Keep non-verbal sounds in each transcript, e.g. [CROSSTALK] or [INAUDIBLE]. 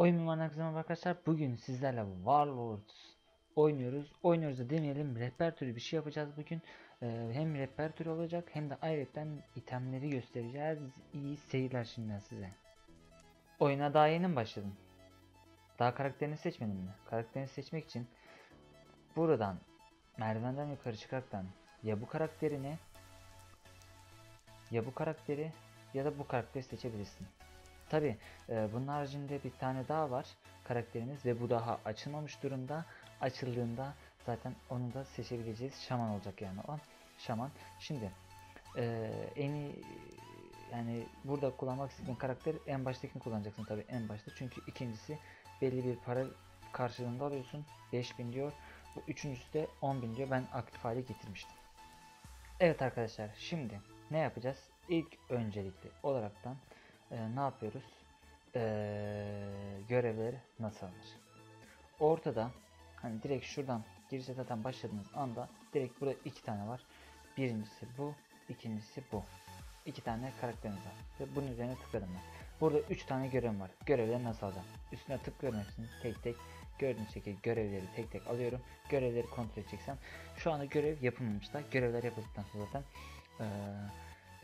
Oyun mimarı herkese merhaba arkadaşlar. Bugün sizlerle Warlords oynuyoruz. Oynuyoruz da demeyelim. Rehber bir şey yapacağız bugün. Ee, hem rehber olacak hem de ayrıca itemleri göstereceğiz. İyi seyirler şimdiden size. Oyuna daha yeni mi başladın? Daha karakterini seçmedin mi? Karakterini seçmek için buradan merdivenden yukarı çıkaraktan ya bu karakterini ya bu karakteri ya da bu karakteri seçebilirsin. Tabi e, bunun haricinde bir tane daha var karakterimiz ve bu daha açılmamış durumda. Açıldığında zaten onu da seçebileceğiz. Şaman olacak yani o. Şaman. Şimdi e, en iyi yani burada kullanmak istediğin karakter en baştakini kullanacaksın tabi en başta. Çünkü ikincisi belli bir para karşılığında alıyorsun. 5000 diyor. Bu üçüncüsü de 10.000 diyor. Ben aktif hale getirmiştim. Evet arkadaşlar şimdi ne yapacağız? İlk öncelikli olaraktan e, ne yapıyoruz? E, görevleri nasıl alınır? Ortada hani direkt şuradan girişe zaten başladığınız anda direkt burada iki tane var. Birincisi bu, ikincisi bu. İki tane karakterimiz var. Ve bunun üzerine tıkladım ben. Burada üç tane görevim var. Görevleri nasıl alacağım? Üstüne tıklıyorum hepsini tek tek. Gördüğünüz şekilde görevleri tek tek alıyorum. Görevleri kontrol edeceksem. Şu anda görev yapılmamış da. Görevler yapıldıktan sonra zaten eee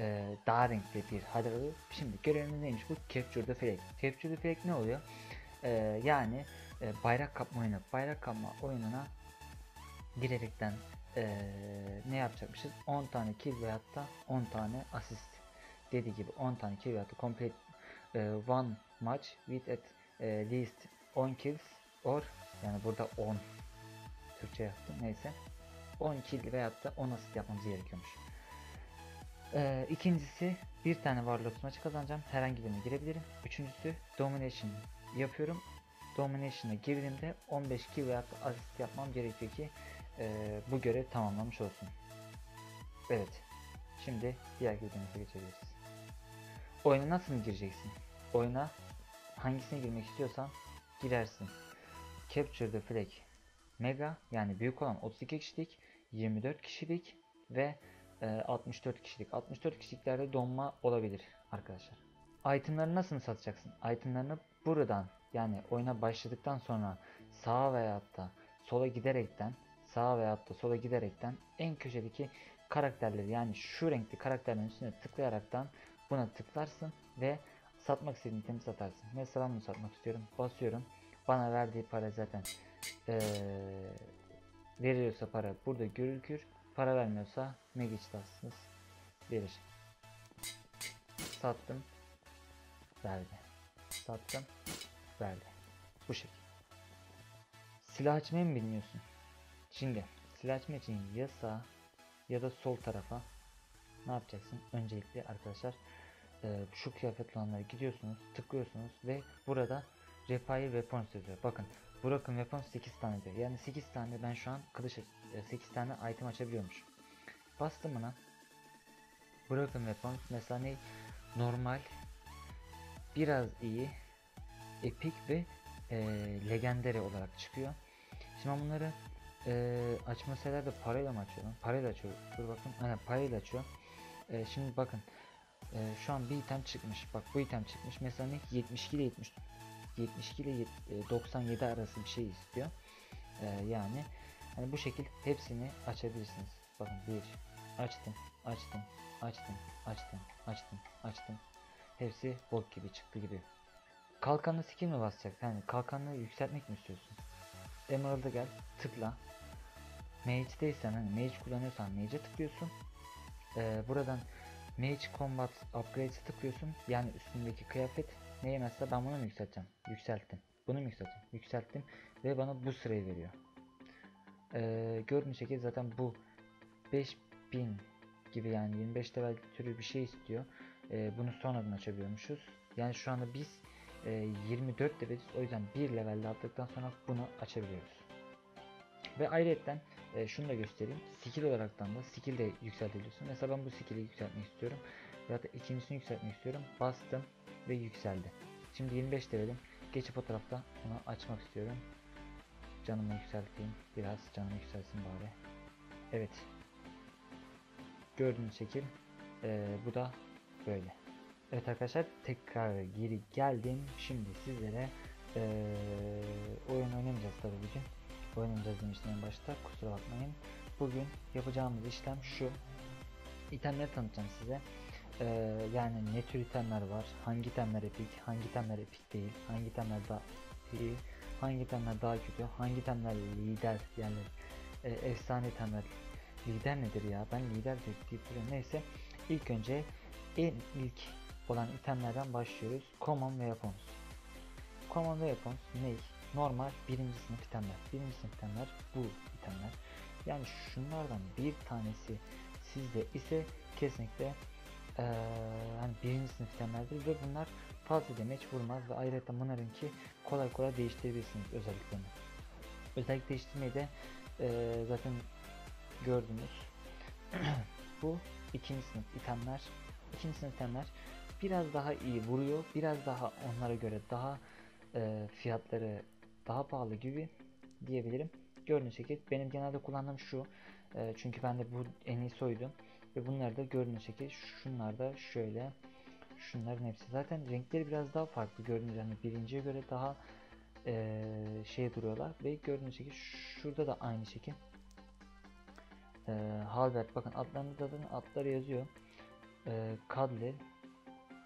e, daha renkli bir oluyor. Şimdi görevimiz neymiş bu? Capture the Flag. Capture the Flag ne oluyor? E, yani e, bayrak kapma oyunu. Bayrak kapma oyununa girerekten e, ne yapacakmışız? 10 tane kill veyahut da 10 tane asist. Dediği gibi 10 tane kill veyahut da complete e, one match with at e, least 10 kills or yani burada 10 Türkçe yaptım neyse 10 kill veyahut da 10 asist yapmamız gerekiyormuş. Ee, ikincisi bir tane Warlords maçı kazanacağım. Herhangi birine girebilirim. Üçüncüsü Domination yapıyorum. Domination'a girdiğimde 15 kill veya asist yapmam gerekiyor ki e, bu görev tamamlamış olsun. Evet. Şimdi diğer videomuza geçebiliriz. Oyuna nasıl gireceksin? Oyuna hangisine girmek istiyorsan girersin. Capture the Flag Mega yani büyük olan 32 kişilik, 24 kişilik ve 64 kişilik. 64 kişiliklerde donma olabilir arkadaşlar. Itemları nasıl satacaksın? Itemlarını buradan yani oyuna başladıktan sonra sağa veya da sola giderekten sağa veya da sola giderekten en köşedeki karakterleri yani şu renkli karakterlerin üstüne tıklayaraktan buna tıklarsın ve satmak istediğin itemi satarsın. Mesela bunu satmak istiyorum. Basıyorum. Bana verdiği para zaten ee, veriyorsa para burada görülür. Para vermiyorsa Megiç'tasınız verir. Sattım. Verdi. Sattım. Verdi. Bu şekilde. Silah açmayı mı bilmiyorsun? Şimdi silah açma için ya sağ ya da sol tarafa ne yapacaksın? Öncelikle arkadaşlar şu kıyafet olanlara gidiyorsunuz, tıklıyorsunuz ve burada Repair Weapons yazıyor. Bakın Broken Weapons 8 tane diyor. Yani 8 tane ben şu an kılıç 8 tane item açabiliyormuş. Bastım buna. Broken Weapons mesela ne? Normal biraz iyi epic ve e, legendary olarak çıkıyor. Şimdi ben bunları e, açma sefer de parayla mı açıyorum? Parayla açıyorum. Dur bakın. Aynen parayla açıyor. E, şimdi bakın. E, şu an bir item çıkmış. Bak bu item çıkmış. Mesela ne? 72 ile 70 72 ile 97 arası bir şey istiyor. E, yani hani bu şekil hepsini açabilirsiniz. Bakın bir açtım, açtım, açtım, açtım, açtım, açtım. Hepsi bok gibi çıktı gibi. Kalkanlı skill mi basacak? Yani kalkanlı yükseltmek mi istiyorsun? Emerald'a gel, tıkla. Mage'deysen hani mage kullanıyorsan mage'e tıklıyorsun. Ee, buradan Mage Combat Upgrades'e tıklıyorsun. Yani üstündeki kıyafet ne yemezse ben bunu mu yükselteceğim? Yükselttim. Bunu mu yükselttim? Yükselttim. Ve bana bu sırayı veriyor. Ee, gördüğünüz şekilde zaten bu 5000 gibi yani 25 level türü bir şey istiyor. Ee, bunu sonradan açabiliyormuşuz. Yani şu anda biz e, 24 leveliz. O yüzden bir levelde attıktan sonra bunu açabiliyoruz. Ve ayrıca e, şunu da göstereyim. Skill olaraktan da skill de yükseltebiliyorsun. Mesela ben bu skill'i yükseltmek istiyorum. Ya da ikincisini yükseltmek istiyorum. Bastım ve yükseldi. Şimdi 25 levelim. Geçip o tarafta onu açmak istiyorum. Canımı yükselteyim. Biraz canımı yükselsin bari. Evet. Gördüğünüz şekil e, bu da böyle. Evet arkadaşlar tekrar geri geldim. Şimdi sizlere Ee, oyun oynamayacağız tabii bugün. Oynamayacağız demiştim en başta. Kusura bakmayın. Bugün yapacağımız işlem şu. İtemleri tanıtacağım size. Ee, yani ne tür itemler var, hangi itemler epik, hangi itemler epik değil, hangi itemler daha iyi, hangi itemler daha kötü, hangi itemler lider yani e, efsane itemler. Lider nedir ya? Ben lider deyip duruyorum. Neyse ilk önce en ilk olan itemlerden başlıyoruz. Common ve Weapons. Common ve Weapons ne? Normal birinci sınıf itemler. Birinci sınıf itemler bu itemler. Yani şunlardan bir tanesi sizde ise kesinlikle eee hani birinci sınıf itemlerdir ve bunlar fazla demeç vurmaz ve ayrıca bunlarınki kolay kolay değiştirebilirsiniz özelliklerini. Özellik değiştirmeyi de eee, zaten gördünüz. [CLEARS THROAT] Bu ikinci sınıf itemler. İkinci sınıf itemler biraz daha iyi vuruyor. Biraz daha onlara göre daha eee, fiyatları daha pahalı gibi diyebilirim. Gördüğünüz şekil benim genelde kullandığım şu. Eee, çünkü ben de bu en iyisi oydu. Ve bunlar da gördüğünüz şekil şunlar da şöyle. Şunların hepsi. Zaten renkleri biraz daha farklı gördüğünüz yani birinciye göre daha eee, şey duruyorlar. Ve gördüğünüz şekil şurada da aynı şekil. Eee Halbert bakın adlarında da adları yazıyor. Eee Kadli.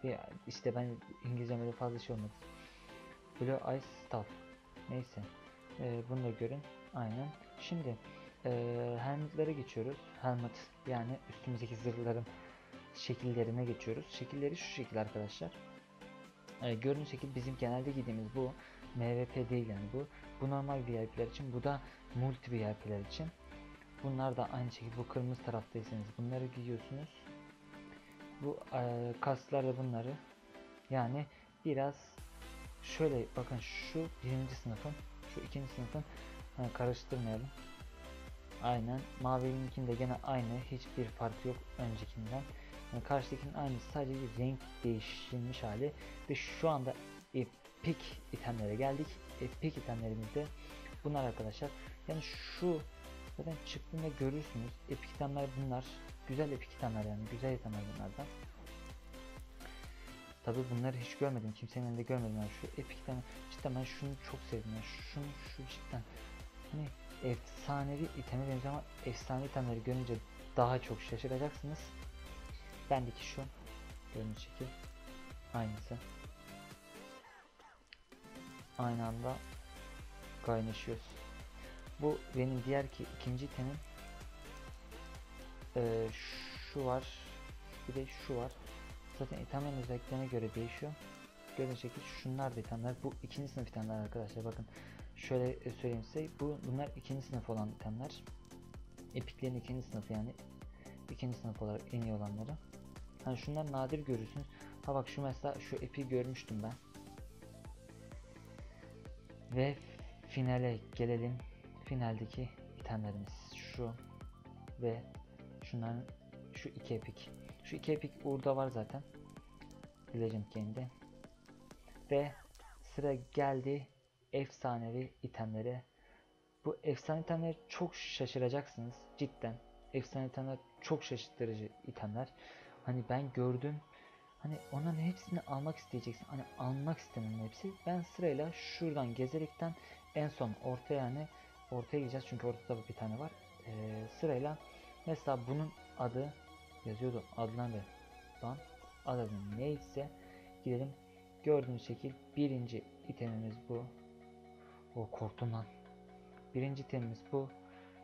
Bir işte ben İngilizcemde de fazla şey olmadı. Blue Ice Staff. Neyse. Eee, bunu da görün. Aynen. Şimdi eee helmetlere geçiyoruz helmet yani üstümüzdeki zırhların şekillerine geçiyoruz. Şekilleri şu şekil arkadaşlar. Ee, gördüğünüz şekil bizim genelde giydiğimiz bu MVP değil yani bu. Bu normal VIP'ler için, bu da multi VIP'ler için. Bunlar da aynı şekilde bu kırmızı taraftaysanız bunları giyiyorsunuz. Bu e, kasklar da bunları. Yani biraz şöyle bakın şu birinci sınıfın, şu ikinci sınıfın ha, karıştırmayalım. Aynen mavilinkinde gene aynı hiçbir fark yok öncekinden. Yani karşıdakinin aynısı sadece renk değiştirilmiş hali ve şu anda epic itemlere geldik. Epic itemlerimizde bunlar arkadaşlar. Yani şu zaten çıktığında görürsünüz. Epic itemler bunlar. Güzel epic itemler yani güzel itemler bunlardan. Tabi bunları hiç görmedim. Kimsenin elinde görmedim. Yani şu epic itemler. Cidden ben şunu çok sevdim. Yani şunu şu cidden. Hani efsanevi iteme benziyor ama efsane itemleri görünce daha çok şaşıracaksınız. Bendeki şu gördüğünüz şekil aynısı. Aynı anda kaynaşıyoruz. Bu benim diğer ki ikinci itemim. Ee, şu var. Bir de şu var. Zaten itemlerin özelliklerine göre değişiyor. Gördüğünüz şekil şunlar da itemler. Bu ikinci sınıf itemler arkadaşlar. Bakın şöyle e, söyleyeyim size. Bu bunlar ikinci sınıf olan itemler. Epiklerin ikinci sınıfı yani ikinci sınıf olarak en iyi olanları. Hani şunlar nadir görürsünüz. Ha bak şu mesela şu epi görmüştüm ben. Ve finale gelelim. Finaldeki itemlerimiz şu ve şunların şu iki epik. Şu iki epik burada var zaten. Legend Game'de. Ve sıra geldi efsanevi itemlere. Bu efsane itemleri çok şaşıracaksınız cidden. Efsane itemler çok şaşırtıcı itemler. Hani ben gördüm. Hani onların hepsini almak isteyeceksin. Hani almak istenen hepsi. Ben sırayla şuradan gezerekten en son ortaya yani ortaya gideceğiz çünkü ortada bir tane var. Ee, sırayla mesela bunun adı yazıyordu adlan ve lan adı neyse gidelim gördüğünüz şekil birinci itemimiz bu. O korktum lan. Birinci itemimiz bu.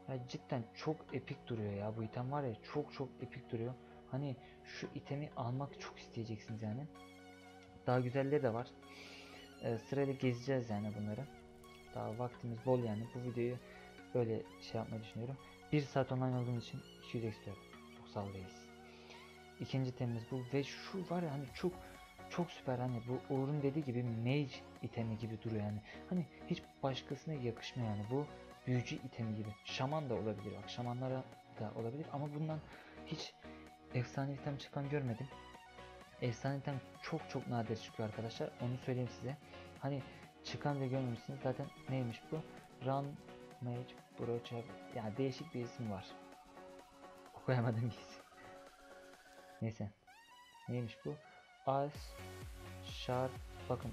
Ya cidden çok epik duruyor ya bu item var ya çok çok epik duruyor. Hani şu itemi almak çok isteyeceksiniz yani. Daha güzelleri de var. Ee, sırayla gezeceğiz yani bunları. Daha vaktimiz bol yani. Bu videoyu böyle şey yapmayı düşünüyorum. 1 saat online olduğum için 200 istiyorum. Çok sağ. İkinci temimiz bu ve şu var ya hani çok çok süper hani bu Uğur'un dediği gibi mage itemi gibi duruyor yani. Hani hiç başkasına yakışmıyor yani bu büyücü itemi gibi. Şaman da olabilir bak şamanlara da olabilir ama bundan hiç efsane item çıkan görmedim. Efsane item çok çok nadir çıkıyor arkadaşlar. Onu söyleyeyim size. Hani çıkan ve görmemişsiniz zaten neymiş bu? Run Mage Broocher. Ya değişik bir isim var. Okuyamadım isim. Neyse. Neymiş bu? Ice Shard. Bakın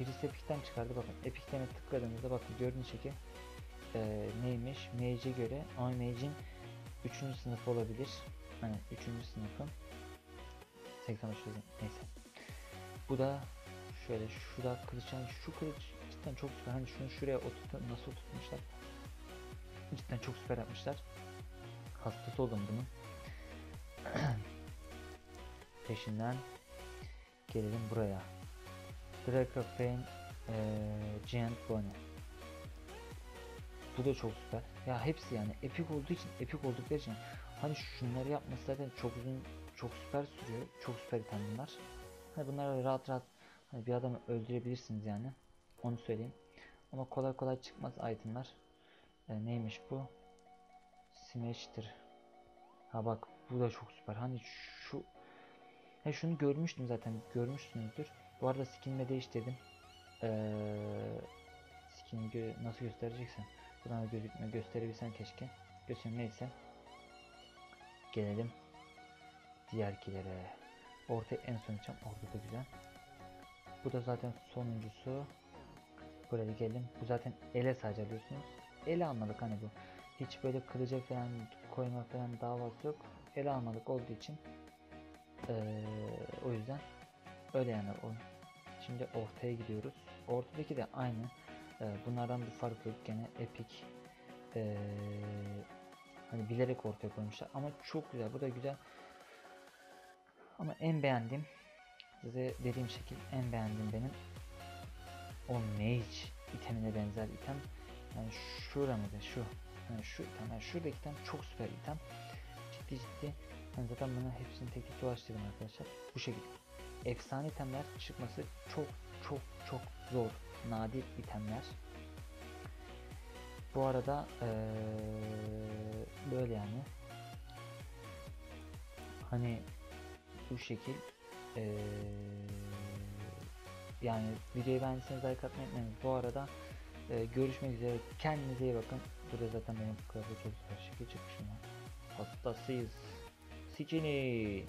birisi Epic'ten çıkardı bakın. Epic'ten tıkladığınızda bakın gördüğünüz şekil e, neymiş? Mage'e göre ama Mage'in 3. sınıf olabilir. Hani 3. sınıfın 85 neyse. Bu da şöyle şu da kılıç yani şu kılıç cidden çok süper. Hani şunu şuraya oturt nasıl oturtmuşlar? Cidden çok süper yapmışlar. Hastası oldum bunun. [CLEARS THROAT] Peşinden gelelim buraya. Dracofane ee, Giant Bonnie. Bu da çok süper. Ya hepsi yani epik olduğu için, epik oldukları için hani şunları yapması zaten çok uzun, çok süper sürüyor. Çok süper item bunlar. Hani bunları rahat rahat hani bir adamı öldürebilirsiniz yani. Onu söyleyeyim. Ama kolay kolay çıkmaz itemlar. E, neymiş bu? Smash'tir. Ha bak bu da çok süper. Hani şu He şunu görmüştüm zaten. Görmüşsünüzdür. Bu arada skinimi değiştirdim. Ee, skin'i gö nasıl göstereceksen. Buradan da gözükme gösterebilsen keşke. Göstereyim neyse. Gelelim diğerkilere. Orta en son için orada da güzel. Bu da zaten sonuncusu. Buraya gelelim. Bu zaten ele sadece alıyorsunuz. Ele almadık hani bu. Hiç böyle kılıca falan koyma falan davası yok. Ele almadık olduğu için ee, o yüzden öyle yani o. Şimdi ortaya gidiyoruz. Ortadaki de aynı. Ee, bunlardan bir fark yok gene epic. Ee, hani bilerek ortaya koymuşlar ama çok güzel. Bu da güzel. Ama en beğendiğim size dediğim şekil en beğendiğim benim o mage itemine benzer item. Yani şura mıydı şu? Yani şu item. Yani şuradaki item çok süper item. Ciddi ciddi ben zaten bunu hepsini tek tek dolaştırdım arkadaşlar. Bu şekilde. Efsane itemler çıkması çok çok çok zor. Nadir itemler. Bu arada ee, böyle yani. Hani bu şekil ee, yani videoyu beğendiyseniz like atmayı unutmayın. Bu arada ee, görüşmek üzere. Kendinize iyi bakın. Burada zaten benim kıyafet çok süper şekil çıkmışım. Hastasıyız. sini.